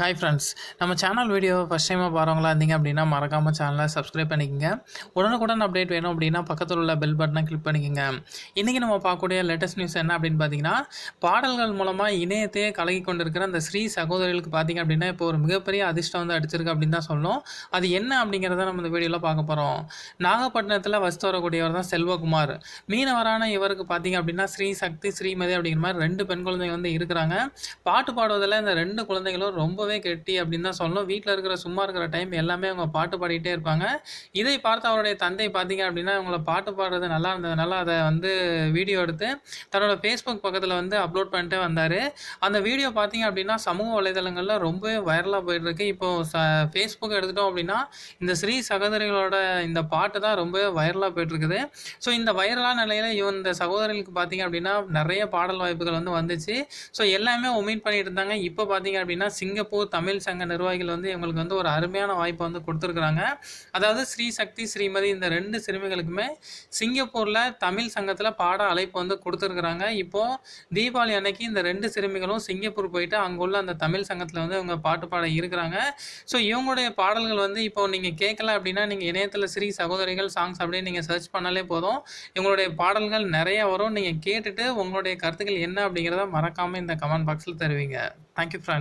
Hi friends நம்ம channel video first டைமாக பாருங்களா இருந்தீங்க அப்படின்னா மறக்காமல் சேனலை சப்ஸ்கிரைப் பண்ணிக்கோங்க. உடனுக்குடன் அப்டேட் வேணும் அப்படின்னா பக்கத்தில் உள்ள பெல் பட்டனை கிளிக் பண்ணிக்கோங்க. இன்றைக்கி நம்ம பார்க்கக்கூடிய லேட்டஸ்ட் நியூஸ் என்ன அப்படின்னு பார்த்தீங்கன்னா பாடல்கள் மூலமாக இணையத்தையே கலகி கொண்டிருக்கிற அந்த ஸ்ரீ சகோதரிகளுக்கு பார்த்தீங்க அப்படின்னா இப்போ ஒரு மிகப்பெரிய அதிர்ஷ்டம் வந்து அடிச்சிருக்கு அப்படின்னு தான் சொல்லணும். அது என்ன அப்படிங்கிறத நம்ம இந்த வீடியோவில் பார்க்க போகிறோம் நாகப்பட்டினத்தில் வசித்து வரக்கூடியவர் தான் செல்வகுமார். மீனவரான இவருக்கு பார்த்தீங்க அப்படின்னா ஸ்ரீ சக்தி ஸ்ரீமதி அப்படிங்கிற மாதிரி ரெண்டு பெண் குழந்தைங்க வந்து இருக்கிறாங்க. பாட்டு பாடுவதில் இந்த ரெண்டு குழந்தைகளும் ரொம்பவே கெட்டி அப்படின்னு தான் சொல்லணும். வீட்டில் இருக்கிற சும்மா இருக்கிற டைம் எல்லாமே அவங்க பாட்டு பாடிக்கிட்டே இருப்பாங்க. இதை பார்த்து அவருடைய தந்தை பார்த்தீங்க அப்படின்னா அவங்கள பாட்டு பாடுறது நல்லா இருந்ததுனால அதை வந்து வீடியோ எடுத்து தன்னோட ஃபேஸ்புக் பக்கத்தில் வந்து அப்லோட் பண்ணிட்டு வந்தார். அந்த வீடியோ பார்த்தீங்க அப்படின்னா சமூக வலைதளங்களில் ரொம்பவே வைரலாக போயிட்டுருக்கு. இப்போது ச ஃபேஸ்புக் எடுத்துட்டோம் அப்படின்னா இந்த ஸ்ரீ சகோதரிகளோட இந்த பாட்டு தான் ரொம்பவே வைரலாக போயிட்டுருக்குது. ஸோ இந்த வைரலான நிலையில் இவன் இந்த சகோதரிகளுக்கு பார்த்தீங்க அப்படின்னா நிறைய பாடல் வாய்ப்புகள் வந்து வந்துச்சு. ஸோ எல்லாமே ஒமிட் பண்ணிட்டு இருந்தாங்க. இப்போ பார்த்தீங்க அப்படின்னா சிங்கப்பூர் தமிழ் சங்க நிர்வாகிகள் வந்து இவங்களுக்கு வந்து ஒரு அருமையான வாய்ப்பை வந்து கொடுத்துருக்குறாங்க. அதாவது ஸ்ரீ சக்தி ஸ்ரீமதி இந்த ரெண்டு சிறுமிகளுக்குமே சிங்கப்பூரில் தமிழ் சங்கத்தில் பாட அழைப்பு வந்து கொடுத்துருக்குறாங்க. இப்போது தீபாவளி அன்னைக்கு இந்த ரெண்டு சிறுமிகளும் சிங்கப்பூர் போயிட்டு அங்குள்ள அந்த தமிழ் சங்கத்தில் வந்து இவங்க பாட்டு பாட இருக்கிறாங்க. ஸோ இவங்களுடைய பாடல்கள் வந்து இப்போ நீங்கள் கேட்கல அப்படின்னா நீங்கள் இணையத்தில் ஸ்ரீ சகோதரிகள் சாங்ஸ் அப்படின்னு நீங்கள் சர்ச் பண்ணாலே போதும். இவங்களுடைய பாடல்கள் நிறைய வரும். நீங்கள் கேட்டுட்டு உங்களுடைய கருத்துக்கள் என்ன அப்படிங்கிறத மறக்காமல் இந்த கமெண்ட் பாக்ஸில் தருவீங்க. Thank you friends